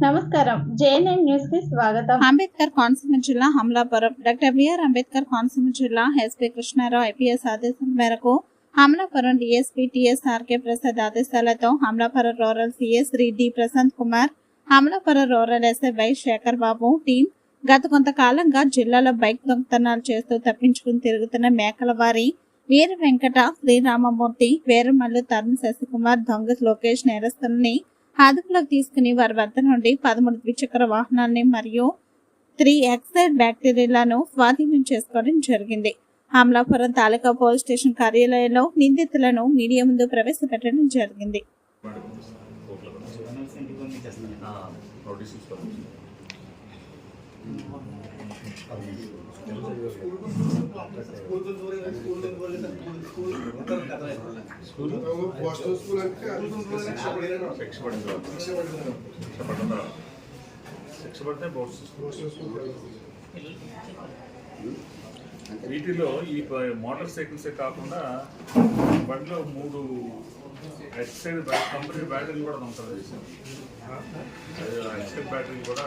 JNN న్యూస్కి స్వాగతం. అంబేద్కర్ కోనసీమ జిల్లా Amalapuram. Doctor B R Ambedkar Konaseema జిల్లా ఎస్పీ కృష్ణారావు ఐపీఎస్ ఆదేశం మేరకు Amalapuram DSP T S R K Prasad ఆదేశాలతో Amalapuram rural C S Shri D Prashanth Kumar Amalapuram rural S I Y Sekhar Babu team గత కొంతకాలంగా జిల్లాలో బైక్ దొంగతనాలు చేస్తూ తప్పించుకుని తిరుగుతున్న మేకల వారి వీర వెంకట శ్రీరామమూర్తి వీరమల్లు తరుణ్ శశికుమార్ దొంగ లోకేష్ నేరస్తుల్ని అదుపులోకి తీసుకుని వారి వద్ద నుండి పదమూడు ద్విచక్ర వాహనాల్ని మరియు త్రీ ఎక్సైడ్ బ్యాక్టీరియాలను స్వాధీనం చేసుకోవడం జరిగింది. అమలాపురం తాలూకా పోలీస్ స్టేషన్ కార్యాలయంలో నిందితులను మీడియా ముందు ప్రవేశపెట్టడం జరిగింది. శిక్ష పడితే వీటిలో ఈ మోటార్ సైకిల్సే కాకుండా బండిలో మూడు ఎక్సైడ్ బ్యా- కంపెనీ బ్యాటరీలు కూడా ఉంటుంది చేశారు. బ్యాటరీ ఎక్సైడ్ బ్యాటరీలు కూడా